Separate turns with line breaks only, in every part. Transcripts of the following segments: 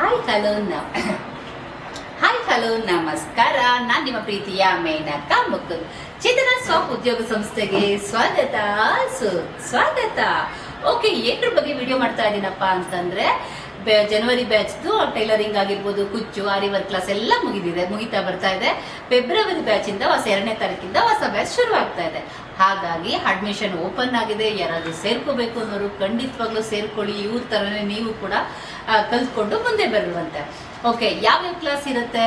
Hi hello hi hello ನಮಸ್ಕಾರ. ನಾನು ನಿಮ್ಮ ಪ್ರೀತಿಯ ಮೇನಕ ಮುಕುಲ್. ಚೇತನ ಸ್ವಾಪ್ ಉದ್ಯೋಗ ಸಂಸ್ಥೆಗೆ ಸ್ವಾಗತ. ಸ್ವಾಗತ. ಓಕೆ ಏನ್ರ ಬಗ್ಗೆ ವಿಡಿಯೋ ಮಾಡ್ತಾ ಇದ್ದೀನಪ್ಪ ಅಂತಂದ್ರೆ ಜನವರಿ ಬ್ಯಾಚ್ದು ಟೈಲರಿಂಗ್ ಆಗಿರ್ಬೋದು, ಕುಚ್ಚು, ಆರಿ ವರ್ಕ್ ಕ್ಲಾಸ್ ಎಲ್ಲ ಮುಗಿದಿದೆ, ಮುಗಿತಾ ಬರ್ತಾ ಇದೆ. ಫೆಬ್ರವರಿ ಬ್ಯಾಚ್ ಇಂದ ಹೊಸ ಎರಡನೇ ತಾರೀಕಿಂದ ಹೊಸ ಬ್ಯಾಚ್ ಶುರು ಆಗ್ತಾ ಇದೆ. ಹಾಗಾಗಿ ಅಡ್ಮಿಷನ್ ಓಪನ್ ಆಗಿದೆ, ಯಾರಾದರೂ ಸೇರ್ಕೋಬೇಕು ಅನ್ನೋರು ಖಂಡಿತವಾಗ್ಲೂ ಸೇರ್ಕೊಳ್ಳಿ, ಇವ್ರ ತರನೇ ನೀವು ಕೂಡ ಕಲ್ತ್ಕೊಂಡು ಮುಂದೆ ಬರುವಂತೆ. ಓಕೆ ಯಾವ್ಯಾವ ಕ್ಲಾಸ್ ಇರುತ್ತೆ?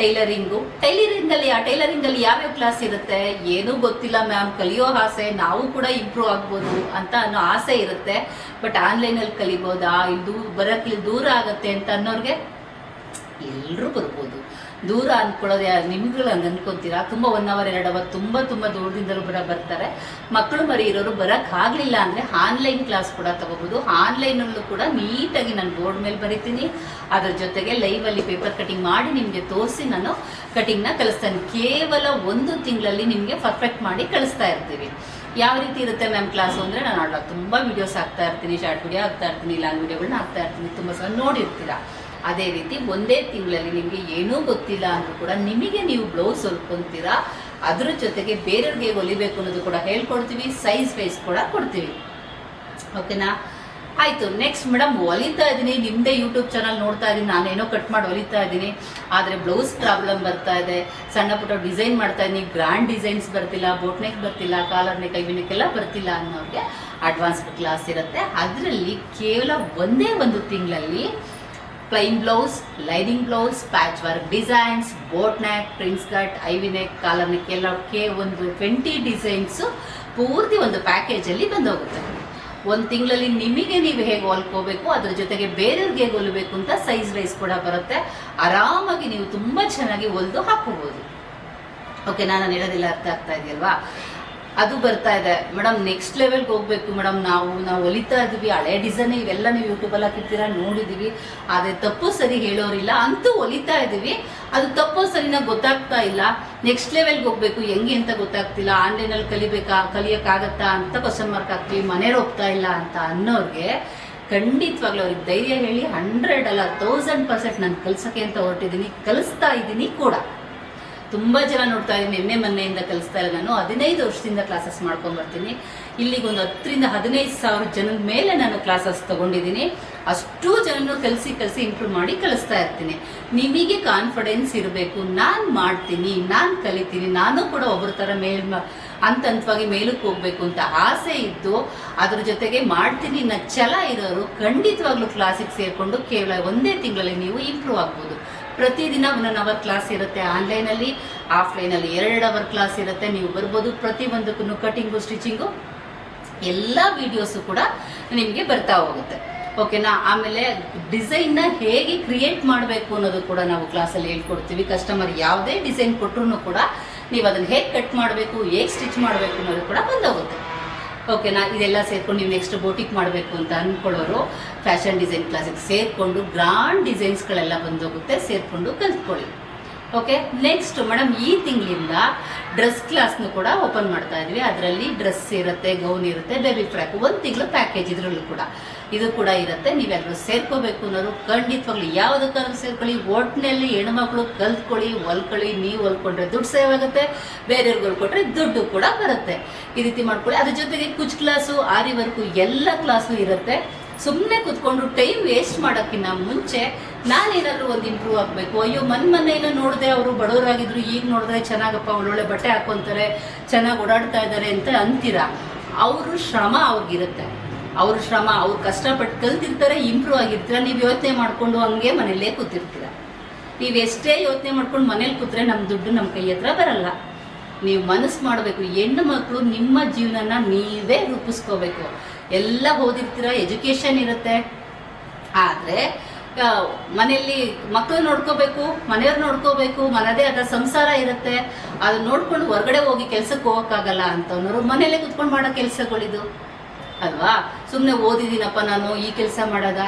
ಟೈಲರಿಂಗು. ಟೈಲರಿಂಗ್ ಅಲ್ಲಿ ಆ ಟೈಲರಿಂಗ್ ಅಲ್ಲಿ ಯಾವ್ಯಾವ ಕ್ಲಾಸ್ ಇರುತ್ತೆ? ಏನೂ ಗೊತ್ತಿಲ್ಲ ಮ್ಯಾಮ್. ಕಲಿಯೋ ಆಸೆ, ನಾವು ಕೂಡ ಇಂಪ್ರೂವ್ ಆಗ್ಬೋದು ಅಂತ ಅನ್ನೋ ಆಸೆ ಇರುತ್ತೆ. ಬಟ್ ಆನ್ಲೈನಲ್ಲಿ ಕಲಿಬೋದಾ? ಇಲ್ಲಿ ದೂರ ಬರಕ್ಕೆ ಇಲ್ಲಿ ದೂರ ಆಗುತ್ತೆ ಅಂತ ಅನ್ನೋರ್ಗೆ ಎಲ್ಲರೂ ಬರ್ಬೋದು. ದೂರ ಅಂದ್ಕೊಳ್ಳೋದು ಯಾರು ನಿಮ್ಗಳು ಹಂಗೆ ಅಂದ್ಕೊತೀರಾ ತುಂಬ ಒನ್ ಅವರ್ ಎರಡು ಅವರ್ ತುಂಬ ತುಂಬ ದೂರದಿಂದಲೂ ಬರ, ಬರ್ತಾರೆ. ಮಕ್ಕಳು ಮರಿ ಇರೋರು ಬರಕ್ ಆಗ್ಲಿಲ್ಲ ಅಂದ್ರೆ ಆನ್ಲೈನ್ ಕ್ಲಾಸ್ ಕೂಡ ತಗೋಬೋದು. ಆನ್ಲೈನಲ್ಲೂ ಕೂಡ ನೀಟಾಗಿ ನಾನು ಬೋರ್ಡ್ ಮೇಲೆ ಬರಿತೀನಿ. ಅದರ ಜೊತೆಗೆ ಲೈವ್ ಅಲ್ಲಿ ಪೇಪರ್ ಕಟಿಂಗ್ ಮಾಡಿ ನಿಮಗೆ ತೋರಿಸಿ ನಾನು ಕಟಿಂಗ್ನ ಕಲಿಸ್ತೇನೆ ಕೇವಲ ಒಂದು ತಿಂಗಳಲ್ಲಿ ನಿಮಗೆ ಪರ್ಫೆಕ್ಟ್ ಮಾಡಿ ಕಳಿಸ್ತಾ ಇರ್ತೀವಿ. ಯಾವ ರೀತಿ ಇರುತ್ತೆ ಮ್ಯಾಮ್ ಕ್ಲಾಸು ಅಂದರೆ ನಾನು ತುಂಬ ವಿಡಿಯೋಸ್ ಹಾಕ್ತಾ ಇರ್ತೀನಿ ಶಾರ್ಟ್ ವಿಡಿಯೋ ಹಾಕ್ತಾ ಇರ್ತೀನಿ ಲಾಂಗ್ ವಿಡಿಯೋಗಳನ್ನ ಹಾಕ್ತಾ ಇರ್ತೀನಿ. ತುಂಬ ಸಲ ನೋಡಿರ್ತೀರಾ? ಅದೇ ರೀತಿ ಒಂದೇ ತಿಂಗಳಲ್ಲಿ ನಿಮಗೆ ಏನೂ ಗೊತ್ತಿಲ್ಲ ಅಂದ್ರೂ ಕೂಡ ನಿಮಗೆ ನೀವು ಬ್ಲೌಸ್ ಹೊಲ್ಕೊಂತೀರಾ, ಅದ್ರ ಜೊತೆಗೆ ಬೇರೆಯವ್ರಿಗೆ ಹೊಲಿಬೇಕು ಅನ್ನೋದು ಕೂಡ ಹೇಳ್ಕೊಡ್ತೀವಿ ಸೈಜ್ ವೈಸ್ ಕೂಡ ಕೊಡ್ತೀವಿ. ಓಕೆನಾ ಆಯ್ತು ನೆಕ್ಸ್ಟ್ ಮೇಡಮ್ ಹೊಲಿತಾ ಇದ್ದೀನಿ. ನಿಮ್ಮದೇ ಯೂಟ್ಯೂಬ್ ಚಾನಲ್ ನೋಡ್ತಾ ಇದ್ದೀನಿ. ನಾನೇನೋ ಕಟ್ ಮಾಡಿ ಹೊಲಿತಾ ಇದ್ದೀನಿ. ಆದರೆ ಬ್ಲೌಸ್ ಪ್ರಾಬ್ಲಮ್ ಬರ್ತಾ ಇದೆ. ಸಣ್ಣ ಪುಟ್ಟ ಡಿಸೈನ್ ಮಾಡ್ತಾ ಇದ್ದೀನಿ. ಗ್ರ್ಯಾಂಡ್ ಡಿಸೈನ್ಸ್ ಬರ್ತಿಲ್ಲ ಬೋಟ್ ನೆಕ್ ಬರ್ತಿಲ್ಲ ಕಾಲರ್ ನೆಕ್ ಐವಿನಕ್ಕೆಲ್ಲ ಬರ್ತಿಲ್ಲ ಅನ್ನೋರಿಗೆ ಅಡ್ವಾನ್ಸ್ಡ್ ಕ್ಲಾಸ್ ಇರುತ್ತೆ. ಅದರಲ್ಲಿ ಕೇವಲ ಒಂದೇ ಒಂದು ತಿಂಗಳಲ್ಲಿ plain blouse lining blouse patch work designs boat neck prince cut V neck collar neck ಎಲ್ಲಕ್ಕೆ ಒಂದು ಟ್ವೆಂಟಿ ಡಿಸೈನ್ಸು ಪೂರ್ತಿ ಒಂದು ಪ್ಯಾಕೇಜಲ್ಲಿ ಬಂದೋಗುತ್ತೆ. ಒಂದು ತಿಂಗಳಲ್ಲಿ ನಿಮಗೆ ನೀವು ಹೇಗೆ ಹೊಲ್ಕೋಬೇಕು, ಅದ್ರ ಜೊತೆಗೆ ಬೇರೆಯವ್ರಿಗೆ ಹೇಗೆ ಹೊಲಬೇಕು ಅಂತ ಸೈಜ್ ವೈಸ್ ಕೂಡ ಬರುತ್ತೆ. ಆರಾಮಾಗಿ ನೀವು ತುಂಬ ಚೆನ್ನಾಗಿ ಹೊಲಿದು ಹಾಕೋಬೋದು ಓಕೆ ನಾನು ಹೇಳೋದಿಲ್ಲ ಅರ್ಥ ಆಗ್ತಾ ಇದೆಯಲ್ವಾ? ಅದು ಬರ್ತಾ ಇದೆ. ಮೇಡಮ್ ನೆಕ್ಸ್ಟ್ ಲೆವೆಲ್ಗೆ ಹೋಗ್ಬೇಕು ಮೇಡಮ್ ನಾವು. ನಾವು ಹೊಲಿತಾ ಇದೀವಿ. ಹಳೆ ಡಿಸೈನ್ ಇವೆಲ್ಲ ನೀವು ಯೂಟ್ಯೂಬಲ್ಲಿ ಹಾಕಿರ್ತೀರಾ? ನೋಡಿದೀವಿ. ಆದರೆ ತಪ್ಪು ಸರಿ ಹೇಳೋರಿಲ್ಲ. ಅಂತೂ ಒಲಿತಾ ಇದ್ದೀವಿ ಅದು ತಪ್ಪು ಸರಿನ ಗೊತ್ತಾಗ್ತಾ ಇಲ್ಲ. ನೆಕ್ಸ್ಟ್ ಲೆವೆಲ್ಗೆ ಹೋಗ್ಬೇಕು. ಹೆಂಗೆ ಅಂತ ಗೊತ್ತಾಗ್ತಿಲ್ಲ. ಆನ್ಲೈನಲ್ಲಿ ಕಲಿಬೇಕಾ, ಕಲಿಯೋಕ್ಕಾಗತ್ತಾ ಅಂತ ಕ್ವಶನ್ ಮಾರ್ಕ್ ಹಾಕ್ತೀವಿ. ಮನೇಲಿ ಹೋಗ್ತಾ ಇಲ್ಲ ಅಂತ ಅನ್ನೋರಿಗೆ ಖಂಡಿತವಾಗ್ಲೂ ಅವ್ರಿಗೆ ಧೈರ್ಯ ಹೇಳಿ ಹಂಡ್ರೆಡ್ ಅಲ್ಲ ತೌಸಂಡ್ ಪರ್ಸೆಂಟ್ ನಾನು ಕಲ್ಸಕ್ಕೆ ಅಂತ ಹೊರಟಿದ್ದೀನಿ. ಕಲಿಸ್ತಾ ಇದ್ದೀನಿ ಕೂಡ. ತುಂಬ ಜನ ನೋಡ್ತಾ ಇದ್ದೀನಿ ನಿನ್ನೆ ಮೊನ್ನೆಯಿಂದ ಕಲಿಸ್ತಾ ಇಲ್ಲ ನಾನು. ಹದಿನೈದು ವರ್ಷದಿಂದ ಕ್ಲಾಸಸ್ ಮಾಡ್ಕೊಂಡು ಬರ್ತೀನಿ. ಇಲ್ಲಿಗೆ ಒಂದು ಹತ್ತರಿಂದ ಹದಿನೈದು ಸಾವಿರ ಜನದ ಮೇಲೆ ನಾನು ಕ್ಲಾಸಸ್ ತಗೊಂಡಿದ್ದೀನಿ. ಅಷ್ಟು ಜನನು ಕಲಿಸಿ ಕಲಿಸಿ ಇಂಪ್ರೂವ್ ಮಾಡಿ ಕಲಿಸ್ತಾ ಇರ್ತೀನಿ. ನಿಮಗೆ ಕಾನ್ಫಿಡೆನ್ಸ್ ಇರಬೇಕು. ನಾನು ಮಾಡ್ತೀನಿ, ನಾನು ಕಲಿತೀನಿ, ನಾನು ಕೂಡ ಒಬ್ಬರ ಥರ ಮೇಲ್ ಹಂತ ಹಂತವಾಗಿ ಮೇಲಕ್ಕೆ ಹೋಗಬೇಕು ಅಂತ ಆಸೆ ಇದ್ದು, ಅದ್ರ ಜೊತೆಗೆ ಮಾಡ್ತೀನಿ ಅನ್ನೋ ಛಲ ಇರೋರು ಖಂಡಿತವಾಗ್ಲೂ ಕ್ಲಾಸಿಗೆ ಸೇರಿಕೊಂಡು ಕೇವಲ ಒಂದೇ ತಿಂಗಳಲ್ಲಿ ನೀವು ಇಂಪ್ರೂವ್ ಆಗ್ಬೋದು. ಪ್ರತಿದಿನ ಒನ್ ಅವರ್ ಕ್ಲಾಸ್ ಇರುತ್ತೆ. ಆನ್ಲೈನಲ್ಲಿ ಆಫ್ಲೈನಲ್ಲಿ ಎರಡು ಅವರ್ ಕ್ಲಾಸ್ ಇರುತ್ತೆ. ನೀವು ಬರ್ಬೋದು ಪ್ರತಿ ಒಂದಕ್ಕೂ ಕಟಿಂಗು ಸ್ಟಿಚಿಂಗು ಎಲ್ಲ ವಿಡಿಯೋಸು ಕೂಡ ನಿಮಗೆ ಬರ್ತಾ ಹೋಗುತ್ತೆ. ಓಕೆನಾ ಆಮೇಲೆ ಡಿಸೈನ್ನ ಹೇಗೆ ಕ್ರಿಯೇಟ್ ಮಾಡಬೇಕು ಅನ್ನೋದು ಕೂಡ ನಾವು ಕ್ಲಾಸಲ್ಲಿ ಹೇಳ್ಕೊಡ್ತೀವಿ. ಕಸ್ಟಮರ್ ಯಾವುದೇ ಡಿಸೈನ್ ಕೊಟ್ಟರು ಕೂಡ ನೀವು ಅದನ್ನು ಹೇಗೆ ಕಟ್ ಮಾಡಬೇಕು, ಹೇಗೆ ಸ್ಟಿಚ್ ಮಾಡಬೇಕು ಅನ್ನೋದು ಕೂಡ ಬಂದೋಗುತ್ತೆ. ಓಕೆನಾ ಇದೆಲ್ಲ ಸೇರ್ಕೊಂಡು ನೀವು ನೆಕ್ಸ್ಟ್ ಬೋಟಿಕ್ ಮಾಡಬೇಕು ಅಂತ ಅಂದ್ಕೊಳ್ಳೋರು ಫ್ಯಾಷನ್ ಡಿಸೈನ್ ಕ್ಲಾಸಿಗೆ ಸೇರಿಕೊಂಡು ಗ್ರ್ಯಾಂಡ್ ಡಿಸೈನ್ಸ್ಗಳೆಲ್ಲ ಬಂದೋಗುತ್ತೆ, ಸೇರಿಕೊಂಡು ಕಲ್ತ್ಕೊಳ್ಳಿ. ಓಕೆ ನೆಕ್ಸ್ಟ್ ಮೇಡಮ್ ಈ ತಿಂಗಳಿಂದ ಡ್ರೆಸ್ ಕ್ಲಾಸ್ನು ಕೂಡ ಓಪನ್ ಮಾಡ್ತಾ ಇದ್ವಿ. ಅದರಲ್ಲಿ ಡ್ರೆಸ್ ಇರುತ್ತೆ ಗೌನ್ ಇರುತ್ತೆ ಬೇಬಿ ಫ್ರಾಕ್ ಒಂದು ತಿಂಗಳು ಪ್ಯಾಕೇಜ್ ಇದರಲ್ಲೂ ಕೂಡ. ಇದು ಕೂಡ ಇರುತ್ತೆ. ನೀವೆಲ್ಲರೂ ಸೇರ್ಕೋಬೇಕು ಅನ್ನೋರು ಖಂಡಿತವಾಗ್ಲು ಯಾವುದಕ್ಕಾದ್ರೂ ಸೇರ್ಕೊಳ್ಳಿ. ಒಟ್ಟಿನಲ್ಲಿ ಹೆಣ್ಮಕ್ಳು ಕಲ್ತ್ಕೊಳ್ಳಿ, ಹೊಲ್ಕೊಳ್ಳಿ, ನೀವು ಹೊಲ್ಕೊಂಡ್ರೆ ದುಡ್ಡು ಸೇವ್ ಆಗುತ್ತೆ ಬೇರೆಯವ್ರಿಗೆ ಹೊಲ್ಕೊಟ್ರೆ ದುಡ್ಡು ಕೂಡ ಬರುತ್ತೆ. ಈ ರೀತಿ ಮಾಡ್ಕೊಳ್ಳಿ. ಅದ್ರ ಜೊತೆಗೆ ಕುಚ್ ಕ್ಲಾಸು ಆರಿ ವರ್ಕು ಎಲ್ಲ ಕ್ಲಾಸು ಇರುತ್ತೆ. ಸುಮ್ಮನೆ ಕುತ್ಕೊಂಡು ಟೈಮ್ ವೇಸ್ಟ್ ಮಾಡೋಕ್ಕಿಂತ ಮುಂಚೆ ನಾನೇನಾದ್ರೂ ಒಂದು ಇಂಪ್ರೂವ್ ಆಗಬೇಕು. ಅಯ್ಯೋ, ಮನ್ ಮನೆಯನ್ನು ನೋಡಿದೆ ಅವರು ಬಡವರಾಗಿದ್ರು, ಈಗ ನೋಡಿದ್ರೆ ಚೆನ್ನಾಗಪ್ಪ, ಒಳ್ಳೊಳ್ಳೆ ಬಟ್ಟೆ ಹಾಕೊಂತಾರೆ, ಚೆನ್ನಾಗಿ ಓಡಾಡ್ತಾ ಇದ್ದಾರೆ ಅಂತ ಅಂತೀರಾ? ಅವರು ಶ್ರಮ ಅವ್ರಿಗಿರುತ್ತೆ. ಅವ್ರ ಶ್ರಮ, ಅವ್ರು ಕಷ್ಟಪಟ್ಟು ಕಲ್ತಿರ್ತಾರೆ ಇಂಪ್ರೂವ್ ಆಗಿರ್ತೀರ? ನೀವು ಯೋಚನೆ ಮಾಡಿಕೊಂಡು ಹಂಗೆ ಮನೆಯಲ್ಲೇ ಕೂತಿರ್ತೀರ? ನೀವು ಎಷ್ಟೇ ಯೋಚನೆ ಮಾಡ್ಕೊಂಡು ಮನೇಲಿ ಕೂತ್ರೆ ನಮ್ಮ ದುಡ್ಡು ನಮ್ಮ ಕೈ ಹತ್ರ ಬರಲ್ಲ. ನೀವು ಮನಸ್ಸು ಮಾಡಬೇಕು. ಹೆಣ್ಣು ಮಕ್ಕಳು ನಿಮ್ಮ ಜೀವನನ ನೀವೇ ರೂಪಿಸ್ಕೋಬೇಕು. ಎಲ್ಲ ಓದಿರ್ತೀರ ಎಜುಕೇಶನ್ ಇರುತ್ತೆ. ಆದರೆ ಮನೆಯಲ್ಲಿ ಮಕ್ಕಳು ನೋಡ್ಕೋಬೇಕು, ಮನೆಯವ್ರು ನೋಡ್ಕೋಬೇಕು, ಮನದೇ ಆದ ಸಂಸಾರ ಇರುತ್ತೆ. ಅದನ್ನ ನೋಡ್ಕೊಂಡು ಹೊರಗಡೆ ಹೋಗಿ ಕೆಲ್ಸಕ್ಕೆ ಹೋಗೋಕ್ಕಾಗಲ್ಲ ಅಂತವ್ರು ಮನೇಲೆ ಕುತ್ಕೊಂಡು ಮಾಡೋ ಕೆಲಸಗಳಿದು. ಅಲ್ವಾ? ಸುಮ್ಮನೆ ಓದಿದ್ದೀನಪ್ಪ ನಾನು, ಈ ಕೆಲಸ ಮಾಡೋದ.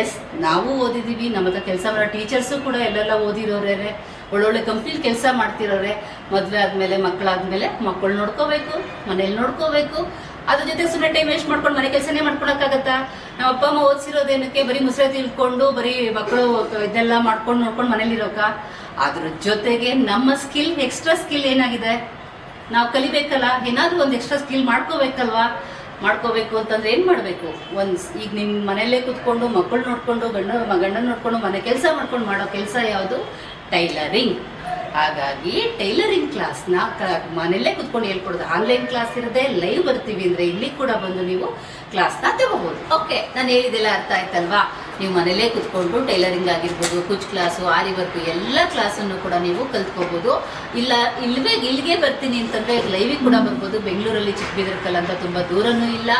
ಎಸ್ ನಾವು ಓದಿದ್ದೀವಿ ನಮ್ಮ ಹತ್ರ ಕೆಲಸ ಮಾಡೋ ಟೀಚರ್ಸು ಕೂಡ ಎಲ್ಲೆಲ್ಲ ಓದಿರೋರೇ ಒಳ್ಳೊಳ್ಳೆ ಕಂಪ್ನಿಲಿ ಕೆಲಸ ಮಾಡ್ತಿರೋರೆ. ಮದುವೆ ಆದಮೇಲೆ ಮಕ್ಕಳಾದ್ಮೇಲೆ ಮಕ್ಕಳು ನೋಡ್ಕೋಬೇಕು, ಮನೇಲಿ ನೋಡ್ಕೋಬೇಕು. ಅದ್ರ ಜೊತೆ ಸುಮ್ಮನೆ ಟೈಮ್ ವೇಸ್ಟ್ ಮಾಡ್ಕೊಂಡು ಮನೆ ಕೆಲಸನೇ ಮಾಡ್ಕೊಳಕ್ಕಾಗತ್ತಾ? ನಮ್ಮ ಅಪ್ಪ, ಅಮ್ಮ ಓದಿಸಿರೋದೇನಕ್ಕೆ ಬರೀ ಮುಸ್ರೆ ತಿಳ್ಕೊಂಡು, ಬರೀ ಮಕ್ಕಳು ಇದೆಲ್ಲ ಮಾಡ್ಕೊಂಡು ನೋಡ್ಕೊಂಡು ಮನೇಲಿ ಇರೋಕ ಅದ್ರ ಜೊತೆಗೆ ನಮ್ಮ ಸ್ಕಿಲ್ ಎಕ್ಸ್ಟ್ರಾ ಸ್ಕಿಲ್ ಏನಾಗಿದೆ? ನಾವು ಕಲಿಬೇಕಲ್ಲ? ಏನಾದ್ರೂ ಒಂದು ಎಕ್ಸ್ಟ್ರಾ ಸ್ಕಿಲ್ ಮಾಡ್ಕೋಬೇಕಲ್ವಾ? ಮಾಡ್ಕೋಬೇಕು ಅಂತಂದ್ರೆ ಏನ್ ಮಾಡ್ಬೇಕು? ಒಂದ್ ಈಗ ನಿಮ್ ಮನೆಯಲ್ಲೇ ಕೂತ್ಕೊಂಡು ಮಕ್ಕಳು ನೋಡ್ಕೊಂಡು, ಗಂಡ ಗಂಡನ ನೋಡ್ಕೊಂಡು ಮನೆ ಕೆಲಸ ಮಾಡ್ಕೊಂಡು ಮಾಡೋ ಕೆಲಸ ಯಾವುದು? ಟೈಲರಿಂಗ್. ಹಾಗಾಗಿ ಟೈಲರಿಂಗ್ ಕ್ಲಾಸ್ನ ಮನೆಯಲ್ಲೇ ಕುತ್ಕೊಂಡು ಹೇಳ್ಕೊಡೋದು. ಆನ್ಲೈನ್ ಕ್ಲಾಸ್ ಇರದೆ ಲೈವ್ ಬರ್ತೀವಿ ಅಂದ್ರೆ ಇಲ್ಲಿ ಕೂಡ ಬಂದು ನೀವು ಕ್ಲಾಸ್ನ ತಗೋಬಹುದು ಓಕೆ ನಾನು ಹೇಳಿದೆಲ್ಲ ಅರ್ಥ ಆಯ್ತಲ್ವಾ? ನೀವು ಮನೇಲೇ ಕುತ್ಕೊಂಡು ಟೈಲರಿಂಗ್ ಆಗಿರ್ಬೋದು, ಕುಚ್ ಕ್ಲಾಸು, ಆರಿ ವರ್ಕ್, ಎಲ್ಲ ಕ್ಲಾಸನ್ನು ಕೂಡ ನೀವು ಕಲ್ತ್ಕೋಬೋದು. ಇಲ್ಲ, ಇಲ್ವೇ, ಇಲ್ಲಿಗೆ ಬರ್ತೀನಿ ಅಂತಂದರೆ ಲೈವಿಗೆ ಕೂಡ ಬರ್ಬೋದು. ಬೆಂಗಳೂರಲ್ಲಿ ಚಿಕ್ಕಬಿದರ್ಕಲ್ ಅಂತ ತುಂಬ ದೂರನೂ ಇಲ್ಲ.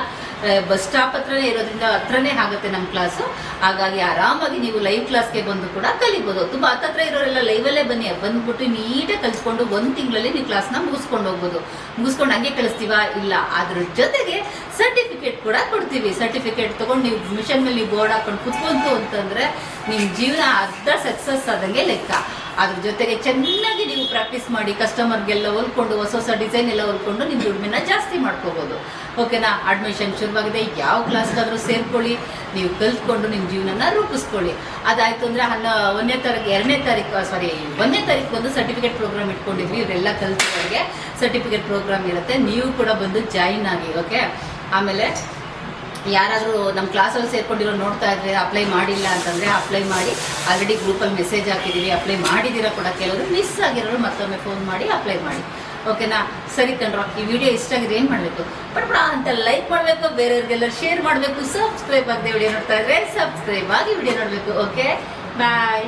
ಬಸ್ ಸ್ಟಾಪ್ ಹತ್ರನೇ ಇರೋದ್ರಿಂದ ಹತ್ರನೇ ಆಗುತ್ತೆ ನಮ್ಮ ಕ್ಲಾಸು ಹಾಗಾಗಿ ಆರಾಮಾಗಿ ನೀವು ಲೈವ್ ಕ್ಲಾಸ್ಗೆ ಬಂದು ಕೂಡ ಕಲಿಬೋದು. ತುಂಬ ಹತ್ತತ್ರ ಇರೋರೆಲ್ಲ ಲೈವಲ್ಲೇ ಬನ್ನಿ. ಬಂದ್ಬಿಟ್ಟು ನೀಟಾಗಿ ಕಲಿಸ್ಕೊಂಡು ಒಂದು ತಿಂಗಳಲ್ಲಿ ನೀವು ಕ್ಲಾಸ್ನ ಮುಗಿಸ್ಕೊಂಡು ಹೋಗ್ಬೋದು. ಮುಗಿಸ್ಕೊಂಡು ಹಂಗೆ ಕಳಿಸ್ತೀವಾ? ಇಲ್ಲ. ಅದ್ರ ಜೊತೆಗೆ ಸರ್ಟಿಫಿಕೇಟ್ ಕೂಡ ಕೊಡ್ತೀವಿ. ಸರ್ಟಿಫಿಕೇಟ್ ತಗೊಂಡು ನೀವು ಮಿಷನ್ ಮೇಲೆ ಬೋರ್ಡ್ ಹಾಕೊಂಡು ಕುತ್ಕೊಂತು ಅಂತಂದ್ರೆ ನಿಮ್ಮ ಜೀವನ ಅರ್ಧ ಸಕ್ಸಸ್ ಆದಂಗೆ ಲೆಕ್ಕ. ಅದ್ರ ಜೊತೆಗೆ ಚೆನ್ನಾಗಿ ನೀವು ಪ್ರಾಕ್ಟೀಸ್ ಮಾಡಿ ಕಸ್ಟಮರ್ಗೆಲ್ಲ ಹೊಲ್ಕೊಂಡು, ಹೊಸ ಹೊಸ ಡಿಸೈನ್ ಎಲ್ಲ ಹೊಲ್ಕೊಂಡು ನಿಮ್ಮ ದುಡ್ಮೆನ ಜಾಸ್ತಿ ಮಾಡ್ಕೋಬೋದು. ಓಕೆನಾ ಅಡ್ಮಿಷನ್ ಶುರುವಾಗಿದೆ. ಯಾವ ಕ್ಲಾಸ್ಗಾದ್ರೂ ಸೇರ್ಕೊಳ್ಳಿ. ನೀವು ಕಲ್ತ್ಕೊಂಡು ನಿಮ್ಮ ಜೀವನನ ರೂಪಿಸ್ಕೊಳ್ಳಿ. ಅದಾಯ್ತು ಅಂದ್ರೆ ಹನ್ನ, ಒಂದನೇ ತಾರೀಕು, ಎರಡನೇ ತಾರೀಕು ಸಾರಿ ಒಂದನೇ ತಾರೀಕು ಬಂದು ಸರ್ಟಿಫಿಕೇಟ್ ಪ್ರೋಗ್ರಾಮ್ ಇಟ್ಕೊಂಡಿದ್ವಿ. ಇವರೆಲ್ಲ ಕಲ್ತಿರೋರಿಗೆ ಸರ್ಟಿಫಿಕೇಟ್ ಪ್ರೋಗ್ರಾಮ್ ಇರುತ್ತೆ. ನೀವು ಕೂಡ ಬಂದು ಜಾಯಿನ್ ಆಗಿ ಓಕೆ ಆಮೇಲೆ ಯಾರಾದರೂ ನಮ್ಮ ಕ್ಲಾಸಲ್ಲಿ ಸೇರ್ಕೊಂಡಿರೋ ನೋಡ್ತಾ ಇದ್ರೆ ಅಪ್ಲೈ ಮಾಡಿಲ್ಲ ಅಂತಂದರೆ ಅಪ್ಲೈ ಮಾಡಿ ಆಲ್ರೆಡಿ ಗ್ರೂಪಲ್ಲಿ ಮೆಸೇಜ್ ಹಾಕಿದ್ದೀವಿ ಅಪ್ಲೈ ಮಾಡಿದ್ದೀರಾ ಕೂಡ ಕೆಲವರು ಮಿಸ್ ಆಗಿರೋರು ಮತ್ತೊಮ್ಮೆ ಫೋನ್ ಮಾಡಿ ಅಪ್ಲೈ ಮಾಡಿ. ಓಕೆನಾ ಸರಿ ಕಣ್ರ, ಈ ವಿಡಿಯೋ ಇಷ್ಟ ಆಗಿದ್ರೆ ಏನು ಮಾಡಬೇಕು? ಬಟ್ ಅಂತ ಲೈಕ್ ಮಾಡಬೇಕು, ಬೇರೆಯವ್ರಿಗೆಲ್ಲ ಶೇರ್ ಮಾಡಬೇಕು ಸಬ್ಸ್ಕ್ರೈಬ್ ಆಗದೆ ವಿಡಿಯೋ ನೋಡ್ತಾ ಇದ್ರೆ ಸಬ್ಸ್ಕ್ರೈಬ್ ಆಗಿ ವಿಡಿಯೋ ನೋಡಬೇಕು ಓಕೆ ಬಾಯ್